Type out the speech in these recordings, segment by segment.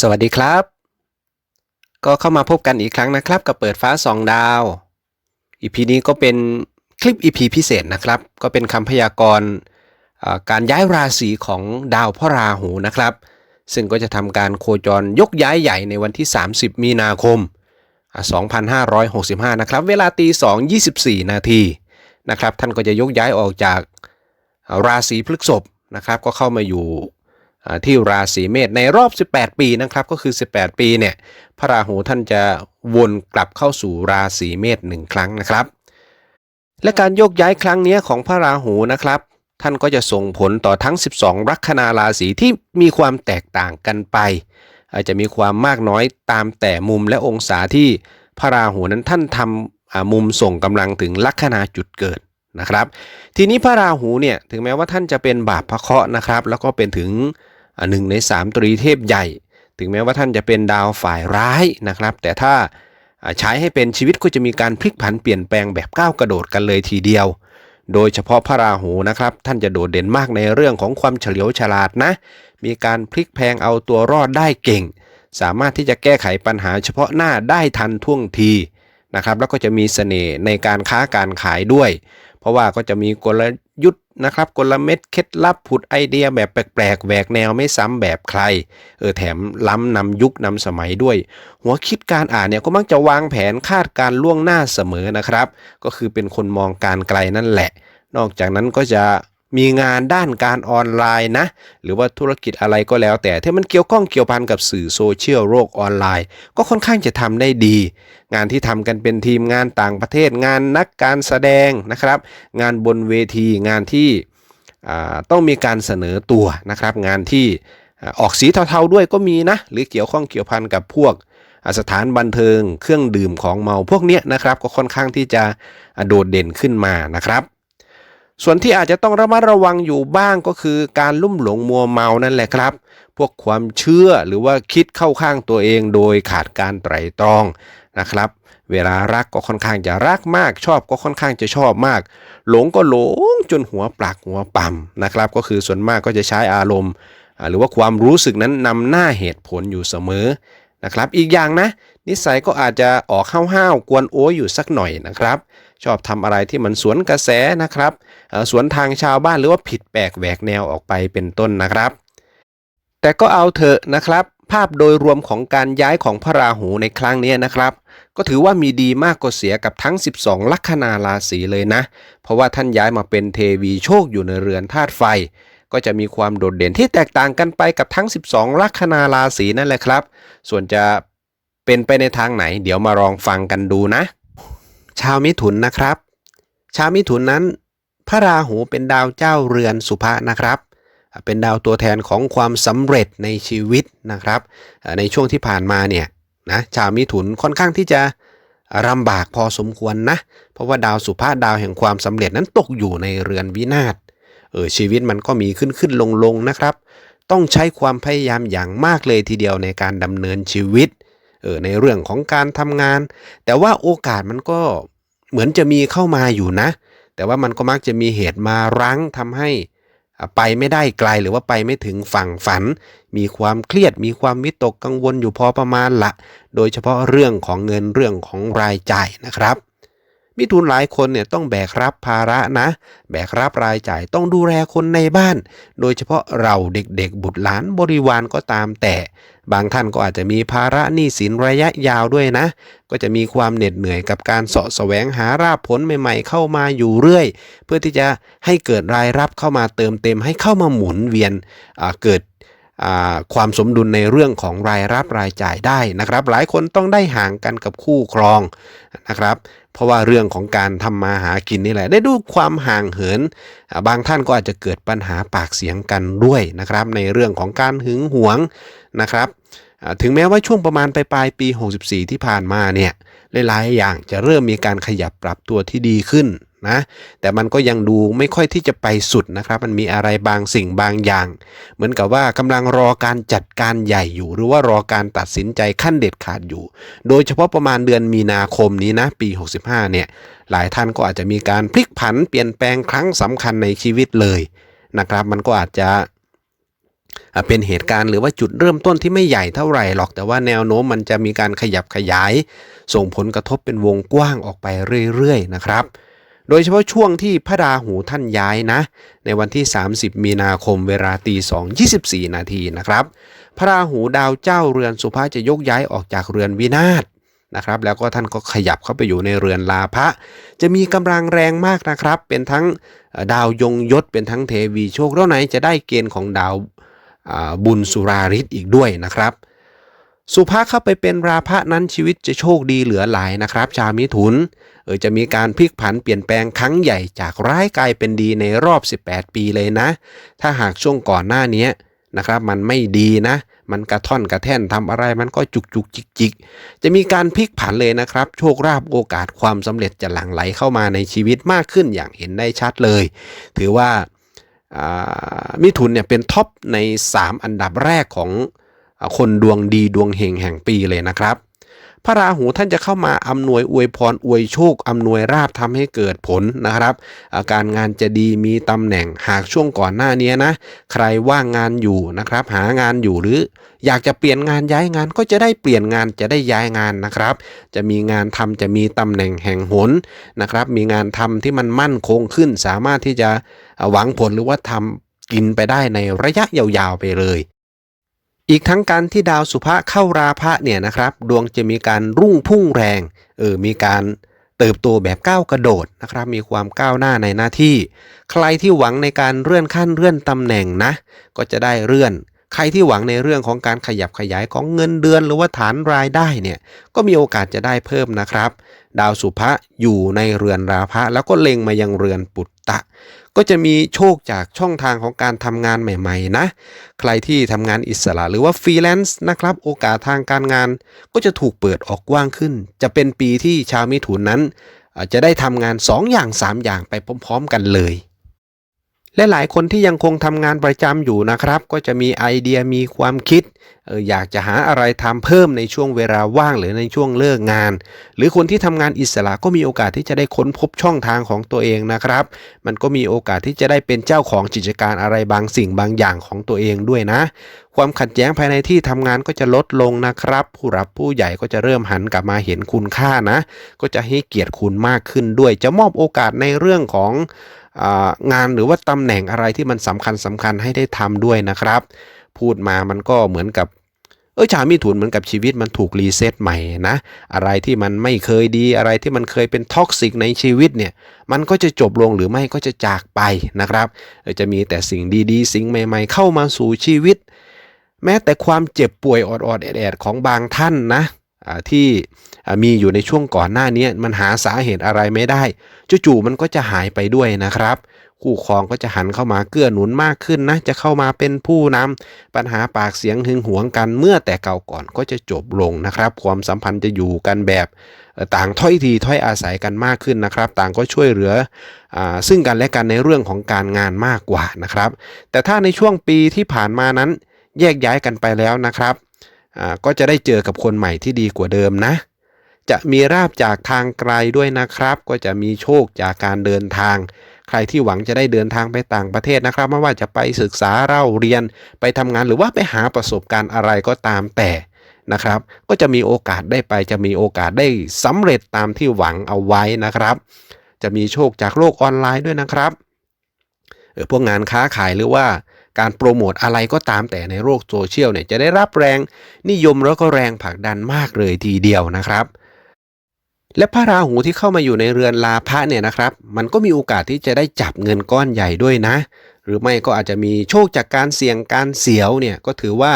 สวัสดีครับ ก็เข้ามาพบกันอีกครั้งนะครับ กับเปิดฟ้าสองดาวอีพีนี้ก็เป็นคลิปอีพีพิเศษนะครับ ก็เป็นคำพยากรณ์การย้ายราศีของดาวพระราหูนะครับ ซึ่งก็จะทำการโคจรยกย้ายใหญ่ในวันที่ 30 มีนาคมอ่า2565 นะครับ เวลาตี2 24 นาทีนะครับ ท่านก็จะยกย้ายออกจากราศีพฤษภนะครับ ก็เข้ามาอยู่ ที่ราศีเมษในรอบ 18 ปีนะครับก็คือ 18 ปีเนี่ยพระราหูท่านจะวนกลับเข้าสู่ราศีเมษหนึ่งครั้งนะครับ และการโยกย้ายครั้งนี้ของพระราหูนะครับ ท่านก็จะส่งผลต่อทั้ง 12 ลัคนาราศีที่มีความแตกต่างกันไป อาจจะมีความมากน้อยตามแต่มุมและองศาที่พระราหูนั้นท่านทำมุมส่งกำลังถึงลัคนาจุดเกิดนะครับ ทีนี้พระราหูเนี่ยถึงแม้ว่าท่านจะเป็นบาปพระเคราะห์นะครับ แล้วก็เป็นถึง หนึ่งในสามตรีเทพใหญ่ ถึงแม้ว่าท่านจะเป็นดาวฝ่ายร้ายนะครับ แต่ถ้าใช้ให้เป็นชีวิตก็จะมีการพลิกผันเปลี่ยนแปลงแบบก้าวกระโดดกันเลยทีเดียว โดยเฉพาะพระราหูนะครับ ท่านจะโดดเด่นมากในเรื่องของความเฉลียวฉลาดนะ มีการพลิกแพงเอาตัวรอดได้เก่ง สามารถที่จะแก้ไขปัญหาเฉพาะหน้าได้ทันท่วงทีนะครับ แล้วก็จะมีเสน่ห์ในการค้าการขายด้วย เพราะว่าก็จะมีกล ยุทธ์นะครับกลเม็ดเคล็ดลับผุดไอเดียแบบแปลกๆแหวกแนวไม่ซ้ำแบบใคร เออแถมล้ำนำยุคนำสมัยด้วย หัวคิดการอ่านเนี่ยก็มักจะวางแผนคาดการล่วงหน้าเสมอนะครับ ก็คือเป็นคนมองการไกลนั่นแหละ นอกจากนั้นก็จะ มีงานด้านการออนไลน์นะ หรือว่าธุรกิจอะไรก็แล้ว แต่ที่มันเกี่ยวข้องเกี่ยวพันกับสื่อโซเชียลโลกออนไลน์ ก็ค่อนข้างจะทำได้ดี งานที่ทำกันเป็นทีมงานต่างประเทศ งานนักการแสดงนะครับ งานบนเวทีงานที่ต้องมีการเสนอตัวนะครับ งานที่ออกสีเทาๆด้วยก็มีนะ หรือเกี่ยวข้องเกี่ยวพันกับพวกอ่าสถานบันเทิงเครื่องดื่มของเมาพวกเนี้ยนะครับ ก็ค่อนข้างที่จะโดดเด่นขึ้นมานะครับ ส่วนที่อาจจะต้องระมัดระวังอยู่บ้างก็คือการลุ่มหลงมัวเมานั่นแหละครับ พวกความเชื่อหรือว่าคิดเข้าข้างตัวเองโดยขาดการไตร่ตรองนะครับ เวลารักก็ค่อนข้างจะรักมาก ชอบก็ค่อนข้างจะชอบมาก หลงก็หลงจนหัวปลักหัวปั่มนะครับ ก็คือส่วนมากก็จะใช้อารมณ์ หรือว่าความรู้สึกนั้นนำหน้าเหตุผลอยู่เสมอนะครับ อีกอย่างนะ นิสัยก็อาจจะออกห้าวๆกวนโอ้ยอยู่สักหน่อยนะครับ ชอบทำอะไรที่มันสวนกระแสนะครับ สวนทางชาวบ้านหรือว่าผิดแปลกแหวกแนวออกไปเป็นต้นนะครับ แต่ก็เอาเถอะนะครับ ภาพโดยรวมของการย้ายของพระราหูในครั้งนี้นะครับ ก็ถือว่ามีดีมากกว่าเสียกับทั้ง 12 ลัคนาราศีเลยนะ เพราะว่าท่านย้ายมาเป็นเทวีโชคอยู่ในเรือนธาตุไฟ ก็จะมีความโดดเด่นที่แตกต่างกันไปกับทั้ง 12 ลัคนาราศีนั่นแหละครับ ส่วนจะเป็นไปในทางไหน เดี๋ยวมาลองฟังกันดูนะ ชาวมิถุนนะครับ ชาวมิถุนนั้น พระราหูเป็นดาวเจ้าเรือนสุภะนะครับ เป็นดาวตัวแทนของความสำเร็จในชีวิตนะครับ ในช่วงที่ผ่านมาเนี่ยนะชาวมิถุนค่อนข้างที่จะลำบากพอสมควรนะ เพราะว่าดาวสุภาษดาวแห่งความสำเร็จนั้นตกอยู่ในเรือนวินาศเออชีวิตมันก็มีขึ้นขึ้นลงลงนะครับ ต้องใช้ความพยายามอย่างมากเลยทีเดียวในการดำเนินชีวิตเออในเรื่องของการทำงาน แต่ว่าโอกาสมันก็เหมือนจะมีเข้ามาอยู่นะ แต่ว่ามันก็มักจะมีเหตุมารั้งทำให้ไปไม่ได้ไกลหรือว่าไปไม่ถึงฝั่งฝัน มีความเครียดมีความวิตกกังวลอยู่พอประมาณละ โดยเฉพาะเรื่องของเงินเรื่องของรายจ่ายนะครับ มิถุนหลายคนเนี่ยต้องแบกรับภาระนะ แบกรับรายจ่ายต้องดูแลคนในบ้าน โดยเฉพาะเราเด็กๆบุตรหลานบริวารก็ตามแต่ บางท่านก็อาจจะมีภาระหนี้สินระยะยาวด้วยนะ ก็จะมีความเหน็ดเหนื่อยกับการเสาะแสวงหาราบผลใหม่ ๆ เข้ามาอยู่เรื่อย เพื่อที่จะให้เกิดรายรับเข้ามาเติมเต็มให้เข้ามาหมุนเวียนเกิด ความสมดุลในเรื่องของรายรับรายจ่ายได้นะครับ หลายคนต้องได้ห่างกันกับคู่ครองนะครับ เพราะว่าเรื่องของการทำมาหากินนี่แหละ ได้ดูความห่างเหิน บางท่านก็อาจจะเกิดปัญหาปากเสียงกันด้วยนะครับ ในเรื่องของการหึงหวงนะครับถึงแม้ว่าช่วงประมาณปลายๆปี 64 ที่ผ่านมาเนี่ยหลายๆอย่างจะเริ่มมีการขยับปรับตัวที่ดีขึ้น นะ แต่มันก็ยังดูไม่ค่อยที่จะไปสุดนะครับ มันมีอะไรบางสิ่งบางอย่าง เหมือนกับว่ากำลังรอการจัดการใหญ่อยู่ หรือว่ารอการตัดสินใจขั้นเด็ดขาดอยู่ โดยเฉพาะประมาณเดือนมีนาคมนี้นะ ปี 65 เนี่ย หลายท่านก็อาจจะมีการพลิกผันเปลี่ยนแปลงครั้งสำคัญในชีวิตเลยนะครับ มันก็อาจจะเป็นเหตุการณ์หรือว่าจุดเริ่มต้นที่ไม่ใหญ่เท่าไหร่หรอกแต่ว่าแนวโน้มมันจะมีการขยับขยาย ส่งผลกระทบเป็นวงกว้างออกไปเรื่อยๆนะครับ โดยเฉพาะช่วงที่พระราหูท่านย้ายนะ ในวันที่ 30 มีนาคมเวลาตี2 24นาทีนะครับ พระราหูดาวเจ้าเรือนสุภาจะยกย้ายออกจากเรือนวินาศนะครับแล้วก็ท่านก็ขยับเข้าไปอยู่ในเรือนลาภะจะมีกำลังแรงมากนะครับ เป็นทั้งดาวยงยศเป็นทั้งเทวีโชคแล้วไหนจะได้เกณฑ์ของดาวบุญสุราริศอีกด้วยนะครับ สุภาเข้าไปเป็นราพะนั้นชีวิตจะโชคดีเหลือหลายนะครับ ชาวมิถุน เออจะมีการพลิกผันเปลี่ยนแปลงครั้งใหญ่จากร้ายกลายเป็นดีในรอบ 18 ปีเลยนะ ถ้าหากช่วงก่อนหน้านี้นะครับมันไม่ดีนะ มันกระท่อนกระแท่นทำอะไรมันก็จุกจุกจิกจิกจะมีการพลิกผันเลยนะครับ โชคราบโอกาสความสำเร็จจะหลั่งไหลเข้ามาในชีวิตมากขึ้นอย่างเห็นได้ชัดเลย ถือว่าามิถุนเนี่ยเป็นท็อปใน 3 อันดับแรกของคนดวงดีดวงเฮงแห่งปีเลยนะครับ พระราหูท่านจะเข้ามาอำนวยอวยพรอวยโชคอำนวยราบทำให้เกิดผลนะครับาการงานจะดีมีตำแหน่งหากช่วงก่อนหน้านี้นะ ใครว่างงานอยู่นะครับ หางานอยู่หรืออยากจะเปลี่ยนงานย้ายงานก็จะได้เปลี่ยนงานจะได้ย้ายงานนะครับ จะมีงานทำจะมีตำแหน่งแห่งหนนะครับ มีงานทำที่มันมั่นคงขึ้น สามารถที่จะหวังผลหรือว่าทำกินไปได้ในระยะยาวๆไปเลย อีกทั้งการที่ดาวสุภะเข้าราพะเนี่ยนะครับ ดวงจะมีการรุ่งพุ่งแรงเออมีการเติบโตแบบก้าวกระโดดนะครับ มีความก้าวหน้าในหน้าที่ ใครที่หวังในการเลื่อนขั้นเลื่อนตำแหน่งนะ ก็จะได้เลื่อน ใครที่หวังในเรื่องของการขยับขยายของเงินเดือนหรือว่าฐานรายได้เนี่ยก็มีโอกาสจะได้เพิ่มนะครับ ดาวสุภะอยู่ในเรือนราพะ แล้วก็เล็งมายังเรือนปุตตะ ก็จะมีโชคจากช่องทางของการทำงานใหม่ๆนะ ใครที่ทำงานอิสระหรือว่าฟรีแลนซ์นะครับ โอกาสทางการงานก็จะถูกเปิดออกกว้างขึ้น จะเป็นปีที่ชาวมิถุนนั้น จะได้ทำงาน 2 อย่าง 3 อย่างไปพร้อม ๆ กันเลย และหลายคนที่ยังคงทำงานประจำอยู่นะครับ ก็จะมีไอเดียมีความคิดอออยากจะหาอะไรทำเพิ่มในช่วงเวลาว่างหรือในช่วงเลิกงาน หรือคนที่ทำงานอิสระก็มีโอกาสที่จะได้ค้นพบช่องทางของตัวเองนะครับ มันก็มีโอกาสที่จะได้เป็นเจ้าของกิจการอะไรบางสิ่งบางอย่างของตัวเองด้วยนะ ความขัดแย้งภายในที่ทำงานก็จะลดลงนะครับ ผู้รับผู้ใหญ่ก็จะเริ่มหันกลับมาเห็นคุณค่านะ ก็จะให้เกียรติคุณมากขึ้นด้วย จะมอบโอกาสในเรื่องของ งานหรือว่าตำแหน่งอะไรที่มันสำคัญสำคัญให้ได้ทำด้วยนะครับ พูดมามันก็เหมือนกับเออชาวมิถุนเหมือนกับชีวิตมันถูกรีเซ็ตใหม่นะ อะไรที่มันไม่เคยดีอะไรที่มันเคยเป็นท็อกซิกในชีวิตเนี่ย มันก็จะจบลงหรือไม่ก็จะจากไปนะครับจะมีแต่สิ่งดีๆ สิ่งใหม่ ๆ เข้ามาสู่ชีวิต แม้แต่ความเจ็บป่วยออดๆแอดๆของบางท่านนะ ที่มีอยู่ในช่วงก่อนหน้านี้มันหาสาเหตุอะไรไม่ได้จู่ๆมันก็จะหายไปด้วยนะครับคู่ครองก็จะหันเข้ามาเกื้อหนุนมากขึ้นนะจะเข้ามาเป็นผู้นำปัญหาปากเสียงหึงหวงกันเมื่อแต่เก่าก่อนก็จะจบลงนะครับ ความสัมพันธ์จะอยู่กันแบบต่างถ้อยทีถ้อยอาศัยกันมากขึ้นนะครับ ต่างก็ช่วยเหลืออซึ่งกันและกันในเรื่องของการงานมากกว่านะครับ แต่ถ้าในช่วงปีที่ผ่านมานั้นแยกย้ายกันไปแล้วนะครับ ก็จะได้เจอกับคนใหม่ที่ดีกว่าเดิมนะ จะมีราบจากทางไกลด้วยนะครับ ก็จะมีโชคจากการเดินทาง ใครที่หวังจะได้เดินทางไปต่างประเทศนะครับ ไม่ว่าจะไปศึกษาเล่าเรียนไปทำงานหรือว่าไปหาประสบการณ์อะไรก็ตามแต่นะครับ ก็จะมีโอกาสได้ไปจะมีโอกาสได้สำเร็จตามที่หวังเอาไว้นะครับ จะมีโชคจากโลกออนไลน์ด้วยนะครับเออพวกงานค้าขายหรือว่า การโปรโมทอะไรก็ตามแต่ในโลกโซเชียลเนี่ยจะได้รับแรงนิยมแล้วก็แรงผลักดันมากเลยทีเดียวนะครับและพระราหูที่เข้ามาอยู่ในเรือนลาพระเนี่ยนะครับ มันก็มีโอกาสที่จะได้จับเงินก้อนใหญ่ด้วยนะ หรือไม่ก็อาจจะมีโชคจากการเสี่ยงการเสียวเนี่ยก็ถือว่า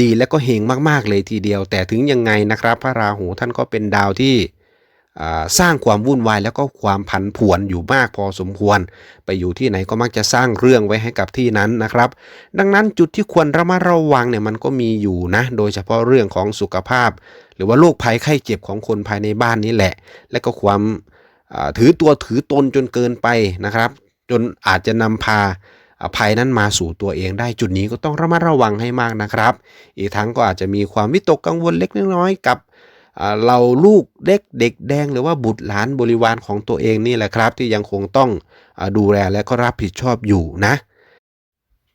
ดีและก็เฮงมากๆเลยทีเดียว แต่ถึงยังไงนะครับ พระราหูท่านก็เป็นดาวที่ สร้างความวุ่นวายแล้วก็ความผันผวนอยู่มากพอสมควร ไปอยู่ที่ไหนก็มักจะสร้างเรื่องไว้ให้กับที่นั้นนะครับ ดังนั้นจุดที่ควรระมัดระวังเนี่ยมันก็มีอยู่นะ โดยเฉพาะเรื่องของสุขภาพ หรือว่าโรคภัยไข้เจ็บของคนภายในบ้านนี้แหละ และก็ความถือตัวถือตนจนเกินไปนะครับ จนอาจจะนำพาอ่าภัยนั้นมาสู่ตัวเองได้จุดนี้ก็ต้องระมัดระวังให้มากนะครับ อีกทั้งก็อาจจะมีความวิตกกังวลเล็กน้อยกับ เราลูกเด็กเด็กแดงหรือว่าบุตรหลานบริวารของตัวเองนี่แหละครับ ที่ยังคงต้องดูแลและก็รับผิดชอบอยู่นะ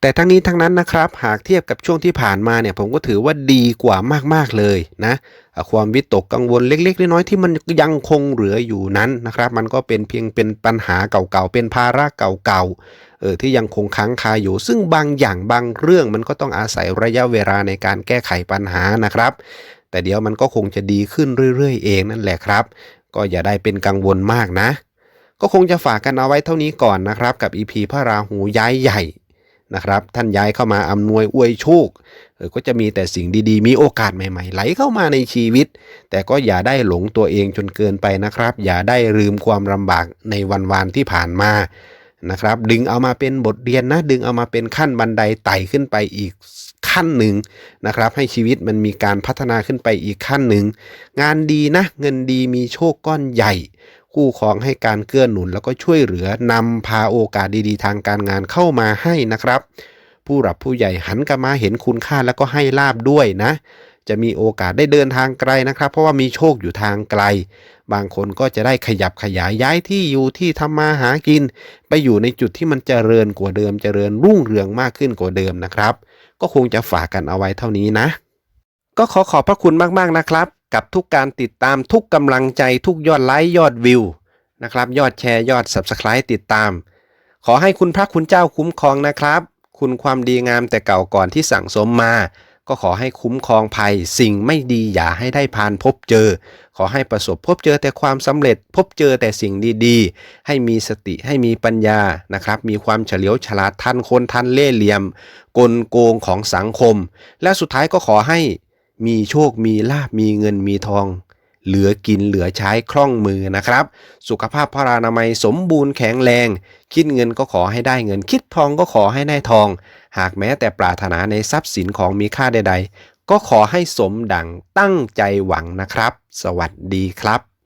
แต่ทั้งนี้ทั้งนั้นนะครับ หากเทียบกับช่วงที่ผ่านมาเนี่ยผมก็ถือว่าดีกว่ามากๆเลยนะอะความวิตกกังวลเล็กๆน้อยๆที่มันยังคงเหลืออยู่นั้นนะครับ มันก็เป็นเพียงเป็นปัญหาเก่าๆเป็นภาระเก่าๆเออที่ยังคงค้างคาอยู่ ซึ่งบางอย่างบางเรื่องมันก็ต้องอาศัยระยะเวลาในการแก้ไขปัญหานะครับ แต่เดี๋ยวมันก็คงจะดีขึ้นเรื่อยๆเองนั่นแหละครับ ก็อย่าได้เป็นกังวลมากนะ ก็คงจะฝากกันเอาไว้เท่านี้ก่อนนะครับ กับ EP พระราหูย้ายใหญ่นะครับ ท่านย้ายเข้ามาอำนวยอวยโชคก็จะมีแต่สิ่งดีๆ มีโอกาสใหม่ๆ ไหลเข้ามาในชีวิต แต่ก็อย่าได้หลงตัวเองจนเกินไปนะครับ อย่าได้ลืมความลำบากในวันวานที่ผ่านมานะครับ ดึงเอามาเป็นบทเรียนนะ ดึงเอามาเป็นขั้นบันไดไต่ขึ้นไปอีก ขั้นหนึ่งนะครับ ให้ชีวิตมันมีการพัฒนาขึ้นไปอีกขั้นหนึ่ง งานดีนะ เงินดีมีโชคก้อนใหญ่คู่ครองให้การเกื้อหนุนแล้วก็ช่วยเหลือนำพาโอกาสดีๆ ทางการงานเข้ามาให้นะครับ ผู้หลับผู้ใหญ่หันกลับมาเห็นคุณค่าแล้วก็ให้ลาบด้วยนะ จะมีโอกาสได้เดินทางไกลนะครับ เพราะว่ามีโชคอยู่ทางไกล บางคนก็จะได้ขยับขยายย้ายที่อยู่ที่ทำมาหากิน ไปอยู่ในจุดที่มันเจริญกว่าเดิมเจริญรุ่งเรืองมากขึ้นกว่าเดิมนะครับ ก็คงจะฝากกันเอาไว้เท่านี้นะ ก็ขอขอบพระคุณมากๆนะครับ กับทุกการติดตามทุกกำลังใจทุกยอดไลค์ยอดวิวนะครับยอดแชร์ยอด Subscribe ติดตาม ขอให้คุณพระคุณเจ้าคุ้มครองนะครับ คุณความดีงามแต่เก่าก่อนที่สั่งสมมา ก็ขอให้คุ้มครองภัย สิ่งไม่ดีอย่าให้ได้พานพบเจอ ขอให้ประสบพบเจอแต่ความสำเร็จพบเจอแต่สิ่งดีๆ ให้มีสติให้มีปัญญานะครับ มีความเฉลียวฉลาดทันคนทันเล่เหลี่ยม กลโกงของสังคม และสุดท้ายก็ขอให้มีโชคมีลาบมีเงินมีทอง เหลือกินเหลือใช้คล่องมือนะครับ สุขภาพพรานามัยสมบูรณ์แข็งแรง คิดเงินก็ขอให้ได้เงิน คิดทองก็ขอให้ได้ทอง หากแม้แต่ปรารถนาในทรัพย์สินของมีค่าใด ๆ ก็ขอให้สมดังตั้งใจหวังนะครับ สวัสดีครับ